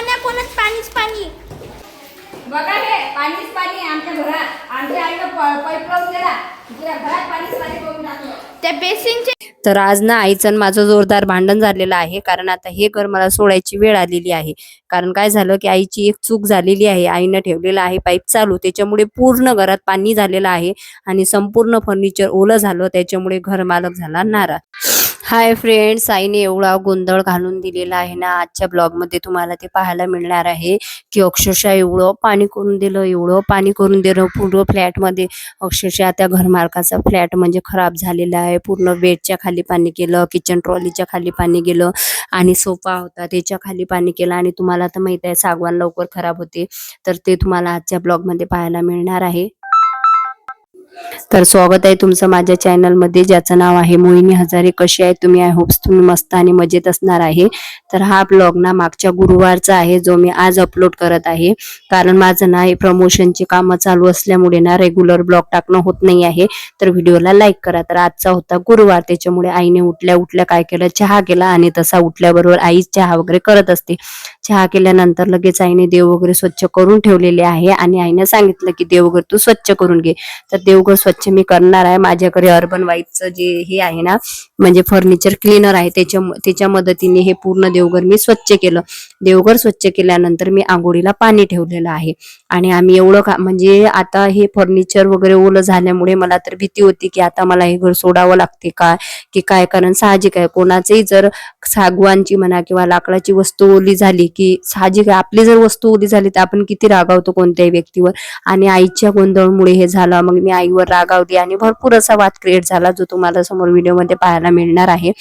कोणा कोणाच पाणीच पाणी? बघा हे पाणीच पाणी आमच्या घरात. आमच्या आईनं पाईप लावून गेला तुझ्या घरात पाणीच पाणी करून टाकलं. त्या बेसिनचे तर आज ना आईचं आणि माझं जोरदार भांडण झालेलं आहे. कारण आता हे घर मला सोडायची वेळ आलेली आहे. कारण काय झालं की आईची एक चूक झालेली आहे. आईनं ठेवलेलं आहे पाईप चालू. त्याच्यामुळे पूर्ण घरात पाणी झालेलं आहे. आणि संपूर्ण फर्निचर ओलं झालं. त्याच्यामुळे घर मालक झाला नाराज. हाय फ्रेंड्स आईने एवढा गोंधळ घालून दिलेला आहे ना आजच्या ब्लॉगमध्ये तुम्हाला ते पाहायला मिळणार आहे की अक्षरशः एवढं पाणी करून दिलं एवढं पाणी करून दिलं पूर्ण फ्लॅटमध्ये अक्षरशः त्या घरमालकाचा फ्लॅट म्हणजे खराब झालेला आहे. पूर्ण बेडच्या खाली पाणी केलं किचन ट्रॉलीच्या खाली पाणी गेलं आणि सोफा होता त्याच्याखाली पाणी केलं आणि तुम्हाला तर माहीत आहे सागवान लवकर खराब होते. तर ते तुम्हाला आजच्या ब्लॉगमध्ये पाहायला मिळणार आहे. तर स्वागत आहे तुमचं माझ्या चॅनलमध्ये ज्याचं नाव आहे मोहिनी हजारे. कशी आहे तुम्ही? आय होप्स तुम्ही मस्त आणि मजेत असणार आहे. तर हा ब्लॉग ना मागच्या गुरुवारचा आहे जो मी आज अपलोड करत आहे. कारण माझं ना हे प्रमोशनची कामं चालू असल्यामुळे ना रेग्युलर ब्लॉग टाकणं होत नाही आहे. तर व्हिडिओला लाईक करा. तर आजचा होता गुरुवार. त्याच्यामुळे आईने उठल्या उठल्या काय केलं? चहा केला आणि तसा उठल्याबरोबर आई चहा वगैरे करत असते. चहा केल्यानंतर लगेच आईने देव वगैरे स्वच्छ करून ठेवलेले आहे आणि आईने सांगितलं की देव वगैरे तू स्वच्छ करून घे. तर देवघर स्वच्छ मी करणार आहे. माझ्याकडे अर्बन वाईफचं जे हे आहे ना म्हणजे फर्निचर क्लीनर आहे त्याच्या त्याच्या मदतीने हे पूर्ण देवघर मी स्वच्छ केलं. देवघर स्वच्छ केल्यानंतर मी आंघोळीला पाणी ठेवलेलं आहे. आणि आम्ही एवढं का म्हणजे आता हे फर्निचर वगैरे ओलं झाल्यामुळे मला तर भीती होती की आता मला हे घर सोडावं लागते का की काय? कारण साहजिक आहे. कोणाचंही जर सागवानची म्हणा किंवा लाकडाची वस्तू ओली झाली की साहजिक आहे. आपली जर वस्तू ओली झाली तर आपण किती रागावतो कोणत्याही व्यक्तीवर. आणि आईच्या गोंधळमुळे हे झालं. मग मी आईवर रागावली आणि भरपूर असा वाद क्रिएट झाला जो तुम्हाला समोर व्हिडिओमध्ये पाहायला मिळणार आहे.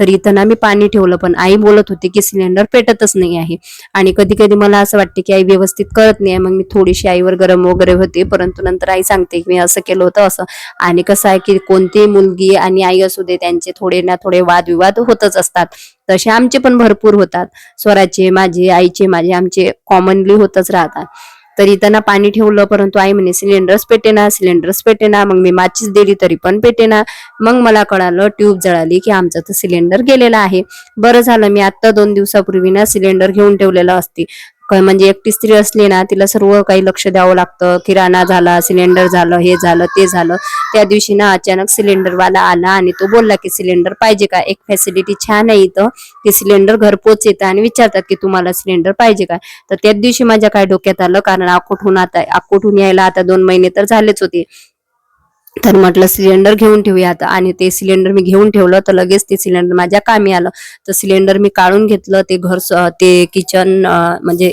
तर इथं ना मी पाणी ठेवलं पण आई बोलत होती की सिलेंडर पेटतच नाही आहे. आणि कधी कधी मला असं वाटते की आई व्यवस्थित करत नाही मग मी थोडीशी आईवर गरम वगैरे होते परंतु नंतर आई सांगते की मी असं केलं होतं असं. आणि कसं आहे की कोणतीही मुलगी आणि आई असू दे त्यांचे थोडे ना थोडे वादविवाद होतच असतात. तसे आमचे पण भरपूर होतात. स्वराचे माझे आईचे माझे आमचे कॉमनली होतच राहतात. तरी त्यांना पाणी ठेवलं परंतु आई म्हणे सिलेंडरच पेटेना सिलेंडरच पेटेना. मग मी माचीच दिली तरी पण पेटेना. मग मला कळालं ट्यूब जळाली की आमचं तर सिलेंडर गेलेला आहे. बरं झालं मी आता दोन दिवसापूर्वी ना सिलेंडर घेऊन ठेवलेलं असते. म्हणजे एकटी स्त्री असली ना तिला सर्व काही लक्ष द्यावं लागतं. किराणा झाला सिलेंडर झालं हे झालं ते झालं. त्या दिवशी ना अचानक सिलेंडर वाला आला आणि तो बोलला की सिलेंडर पाहिजे का? एक फॅसिलिटी छान आहे इथं. की सिलेंडर घरपोच येतं आणि विचारतात की तुम्हाला सिलेंडर पाहिजे का? तर त्याच दिवशी माझ्या काय डोक्यात आलं कारण अकोटहून आता अकोटहून यायला आता दोन महिने तर झालेच होते. तर म्हटलं सिलेंडर घेऊन ठेवूया आता आणि ते सिलेंडर मी घेऊन ठेवलं तर लगेच ते सिलेंडर माझ्या कामी आलं. तर सिलेंडर मी काढून घेतलं ते घर स- ते किचन म्हणजे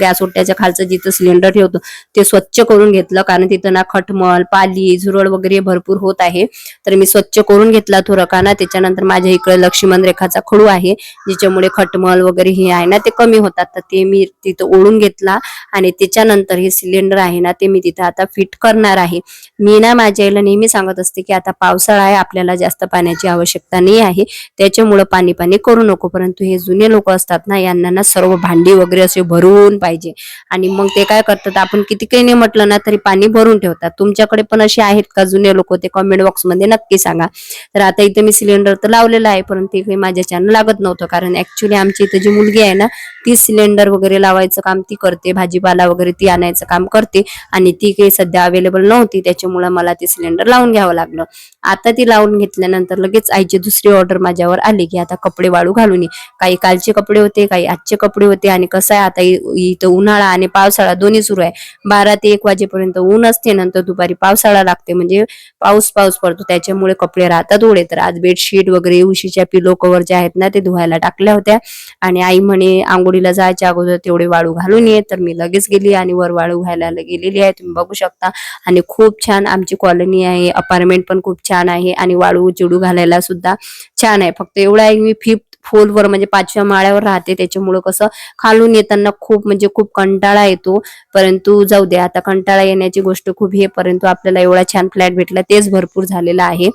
गॅस ओट्याच्या खालचं जिथं सिलेंडर ठेवतो ते स्वच्छ करून घेतलं. कारण तिथं ना खटमल पाली झुरळ वगैरे भरपूर होत आहे. तर मी स्वच्छ करून घेतला तो रकाना त्याच्यानंतर माझ्या इकडे लक्ष्मण रेखाचा खडू आहे ज्याच्यामुळे खटमल वगैरे हे आहे ना ते कमी होतात. तर ते मी तिथं ओढून घेतला. आणि त्याच्यानंतर हे सिलेंडर आहे ना ते मी तिथं आता फिट करणार आहे. मी ना माझ्या आईला नेहमी सांगत असते की आता पावसाळा आहे आपल्याला जास्त पाण्याची आवश्यकता नाही आहे. त्याच्यामुळं पाणी पाणी करू नको परंतु हे जुने लोक असतात ना यांना ना सर्व भांडी वगैरे असे भरून पाहिजे. आणि मग ते काय करतात आपण किती काही नाही म्हटलं ना तरी पाणी भरून ठेवतात. तुमच्याकडे पण असे आहेत का जुने लोक? ते कॉमेंट बॉक्समध्ये नक्की सांगा. तर आता इथे मी सिलेंडर तर लावलेलं आहे परंतु ते काही माझ्याच्यानं लागत नव्हतं. कारण ऍक्च्युली आमची इथं जी मुलगी आहे ना ती सिलेंडर वगैरे लावायचं काम ती करते. भाजीपाला वगैरे ती आणायचं काम करते. आणि ती काही सध्या अवेलेबल नव्हती. त्याच्यामुळे मला ती सिलेंडर लावून घ्यावं लागलं. आता ती लावून घेतल्यानंतर लगेच आईची दुसरी ऑर्डर माझ्यावर आली की आता कपडे वाळू घालून ये. काही कालचे कपडे होते काही आजचे कपडे होते आणि कसं आहे आता इथं उन्हाळा आणि पावसाळा दोन्ही सुरू आहे. बारा ते एक वाजेपर्यंत ऊन असते नंतर दुपारी पावसाळा लागते म्हणजे पाऊस पाऊस पडतो. त्याच्यामुळे कपडे राहतात ओढे. तर आज बेडशीट वगैरे उशीच्या पिलो कवर जे आहेत ना ते धुवायला टाकल्या होत्या. आणि आई म्हणे आंघोळीला जायच्या अगोदर तेवढे वाळू घालून ये. तर मी लगेच गेली आणि वर वाळू घालायला गेलेली आहे. तुम्ही बघू शकता. आणि खूप छान आमची कॉलनी आहे. अपार्टमेंट पण खूप छान आहे आणि वाळू चिडू घालायला सुद्धा छान आहे. फक्त एवढं आहे मी फिफ्थ वर म्हणजे पाचव्या माळ्यावर राहते. त्याच्यामुळं कसं खालून येताना खूप म्हणजे खूप कंटाळा येतो. परंतु जाऊ दे आता कंटाळा येण्याची गोष्ट खूप हे परंतु आपल्याला एवढा छान फ्लॅट भेटला तेच भरपूर झालेला आहे.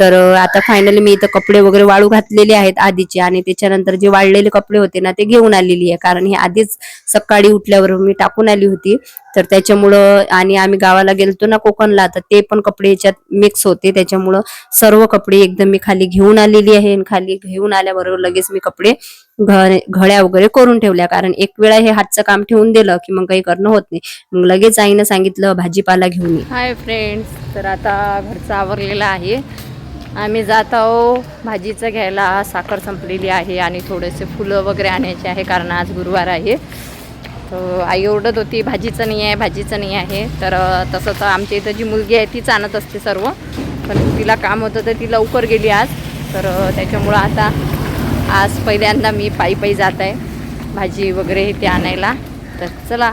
तर आता फायनली मी इथं कपडे वगैरे वाळू घातलेले आहेत आधीचे आणि त्याच्यानंतर जे वाळलेले कपडे होते ना ते घेऊन आलेली आहे. कारण हे आधीच सकाळी उठल्यावर मी टाकून आली होती. तर त्याच्यामुळं आणि आम्ही गावाला गेलतो ना कोकणला तर ते पण कपडे याच्यात मिक्स होते. त्याच्यामुळं सर्व कपडे एकदम मी खाली घेऊन आलेली आहे आणि खाली घेऊन आल्याबरोबर लगेच मी कपडे घ- घड्या वगैरे करून ठेवल्या. कारण एक वेळा हे हातचं काम ठेवून दिलं की मग काही करणं होत नाही. मग लगेच आईनं सांगितलं भाजीपाला घेऊन हाय फ्रेंड्स तर आता घरचा आवरलेला आहे. आम्ही जात आहो. भाजीचं घ्यायला साखर संपलेली आहे आणि थोडेसे फुलं वगैरे आणायचे आहे कारण आज गुरुवार आहे. तर आई ओरडत होती भाजीचं नाही आहे भाजीचं नाही आहे. तर तसं तर आमच्या इथं जी मुलगी आहे तीच आणत असते सर्व. पण तिला काम होतं तर ती लवकर गेली आज. तर त्याच्यामुळं आता आज पहिल्यांदा मी पायी पायी जात आहे भाजी वगैरे ते आणायला. तर चला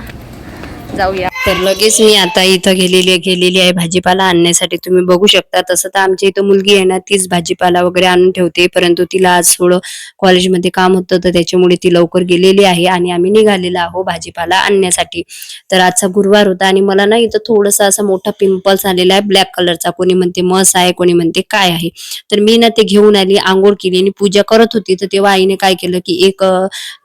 जाऊया. तर लगेच मी आता इथं गेलेली गेलेली आहे भाजीपाला आणण्यासाठी. तुम्ही बघू शकता तसं तर आमच्या इथं मुलगी आहे ना तीच भाजीपाला वगैरे आणून ठेवते. परंतु तिला आज थोडं कॉलेजमध्ये काम होतं तर त्याच्यामुळे ती लवकर गेलेली आहे आणि आम्ही निघालेलो आहो भाजीपाला आणण्यासाठी. तर आजचा गुरुवार होता आणि मला ना इथं थोडंसं असा मोठा पिंपल्स आलेला आहे ब्लॅक कलरचा. कोणी म्हणते मस आहे कोणी म्हणते काय आहे. तर मी ना ते घेऊन आली आंघोळ केली आणि पूजा करत होती. तर तेव्हा आईने काय केलं की एक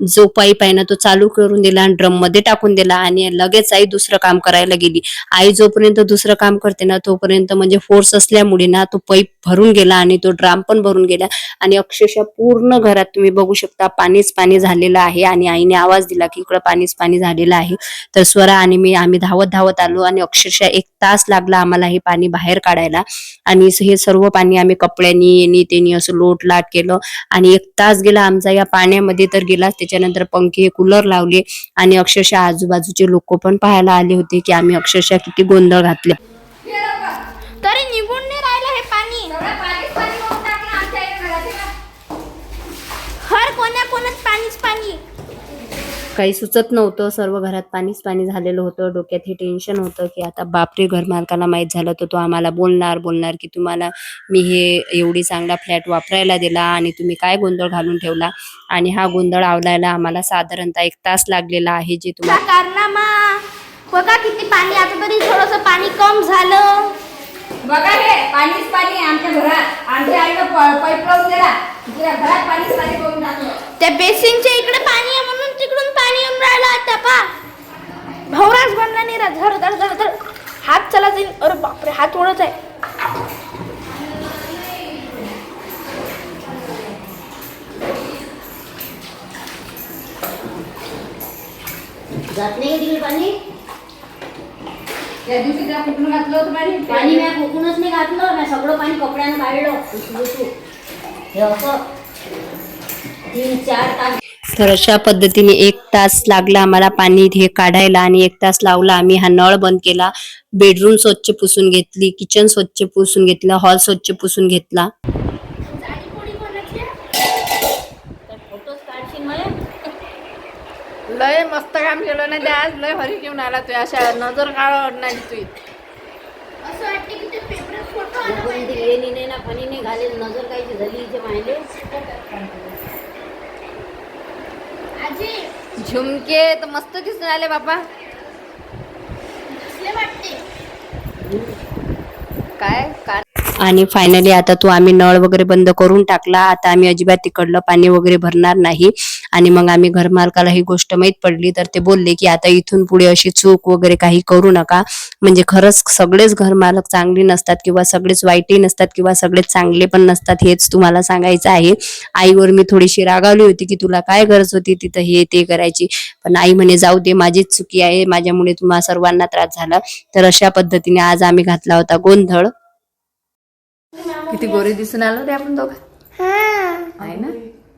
जो पाईप आहे ना तो चालू करून दिला आणि ड्रममध्ये टाकून दिला आणि लगेच आई दुसरं काम काम करायला गेली. आई जोपर्यंत दुसरं काम करते ना तोपर्यंत म्हणजे फोर्स असल्यामुळे ना तो पैप भरून गेला आणि तो ड्राम पण भरून गेला. आणि अक्षरशः पूर्ण घरात तुम्ही बघू शकता पाणीच पाणी झालेलं आहे आणि आईने आवाज दिला की इकडं पाणीच पाणी झालेलं आहे. तर स्वरा आणि मी आम्ही धावत धावत आलो आणि अक्षरशः एक तास लागला आम्हाला हे पाणी बाहेर काढायला. आणि हे सर्व पाणी आम्ही कपड्यांनी येणी त्यांनी असं लोट लाट केलं. आणि एक तास गेला आमचा या पाण्यामध्ये तर गेलाच त्याच्यानंतर पंखे कूलर लावले आणि अक्षरशः आजूबाजूचे लोक पण पाहायला आले होते. की आम्ही अक्षरशः किती गोंधळ घातले. तरी निघून नाही राहिलं हे पाणी. हर पाणीच काही सुचत नव्हतं सर्व घरात पाणीच पाणी झालेलं होतं. डोक्यात हे टेन्शन होतं की आता बापरे घर मालकाला माहीत झालं तर तो आम्हाला बोलणार बोलणार की तुम्हाला मी हे एवढी चांगला फ्लॅट वापरायला दिला आणि तुम्ही काय गोंधळ घालून ठेवला? आणि हा गोंधळ आवलायला आम्हाला साधारणतः एक तास लागलेला आहे जे तुम्हाला कारनामा. बघा किती पाणी आता तरी थोडस पाणी कम झालं. बघा हे पाणीच पाणी आहे आमच्या घरात. आमच्या आईनं पाईप लावून दिला. तिला घरात पाणीच पाणी करून टाकलं. त्या बेसिनच्या इकडे पाणी आहे म्हणून तिकडून पाणी येऊन राहिलं आता पा. भवराच बनला नाही रा धर धर धर धर हात चला जाईल अरे बापरे हात ओढत आहे. जात नाही तिकडे पाणी? त्या दिवशी त्या कुठून घातलं होतं पाणी पाणी मी कोकूनच नाही घातलं. मी सगळं पाणी कपड्यानं काढलं. उचलू हे असं. तीन चार तास. तर अशा पद्धतीने एक तास लागला आम्हाला पाणी हे काढायला आणि एक तास लावला आम्ही हा नळ बंद केला. बेडरूम स्वच्छ पुसून घेतली किचन स्वच्छ पुसून घेतला हॉल स्वच्छ पुसून घेतला. फोटोच काढशील मला? लय मस्त काम केलं ना त्या आज लय हरी घेऊन आला तू अशा नजर काढ नाही तू असं वाटते की ते पेपर फोटो कोणी ते येणी नाही ना पाणी नाही घालेल नजर कायची झाली इथे माहिले आजी झुमके तर मस्त दिसून आले वाटते? काय? काय आणि फायनली आता तो आम्ही नळ वगैरे बंद करून टाकला. आता आम्ही अजिबात तिकडलं पाणी वगैरे भरणार नाही. आणि मग आम्ही घरमालकाला ही गोष्ट माहीत पडली तर ते बोलले की आता इथून पुढे अशी चूक वगैरे काही करू नका. म्हणजे खरंच सगळेच घरमालक चांगली नसतात किंवा सगळेच वाईटही नसतात किंवा सगळेच चांगले पण नसतात हेच तुम्हाला सांगायचं आहे. आईवर मी थोडीशी रागावली होती की तुला काय गरज होती तिथं हे ते करायची. पण आई म्हणे जाऊ दे माझीच चुकी आहे माझ्यामुळे तुम्हा सर्वांना त्रास झाला. तर अशा पद्धतीने आज आम्ही घातला होता गोंधळ. किती गोरी दिसून आलो रे आपण दोघं? आहे ना?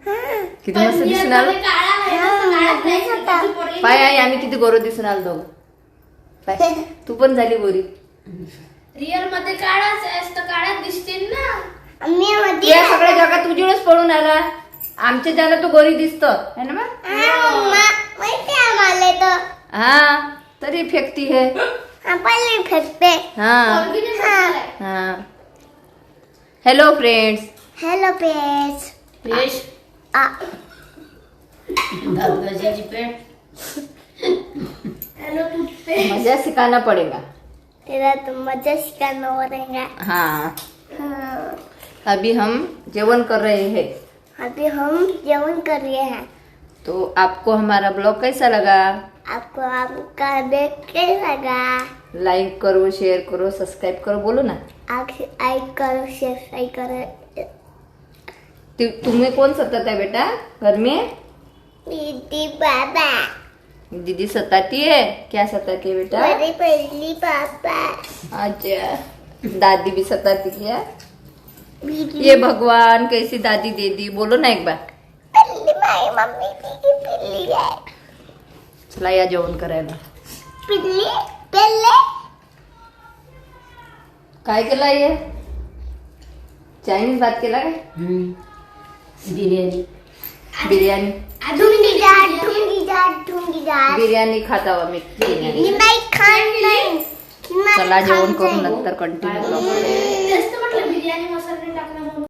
किती मस्त दिसून आलो पाय आई आम्ही किती गोरो दिसून आलो दोघं? पाय तू पण झाली गोरी. रिअलमध्ये काळाच असतं काळात दिसतील ना. या सगळ्या जगात तुझ्यावरच पडून आला आमच्या ज्याला तू गोरी दिसत है ना मग हा तरी फेकती है. आपण फेकते. हा. Hello friends hello pet. Hello toothpaste मजा सिखाना पडेगा तेरा तो मजा शिकाना पड़ेगा हाँ. अभी हम जेवण कर रहे हैं. अभी हम जेवन कर रहे हैं. तो आपको हमारा ब्लॉग कैसा लगा? आपको आपका देख के लगा. लाइक करो शेयर करो सब्सक्राइब करो बोलो ना. आप लाइक करो शेयर करो. तुम्हें कौन सताता है बेटा? घर में दीदी बाबा. दीदी सताती है क्या सताती है बेटा? मेरी पहली पापा अच्छा. दादी भी सताती क्या ये भगवान कैसी दादी दे दी बोलो ना एक बार. है. चला या जेवण करायला. पहली पहले काय केलं ये चायनीज भात केला काय? बिर्याणी. बिर्याणी. बिर्याणी खाता मी बिर्याणी निमाई खान नाही चला जेवण करून नंतर कंटिन्यू म्हटलं बिर्याणी मसाला टाकला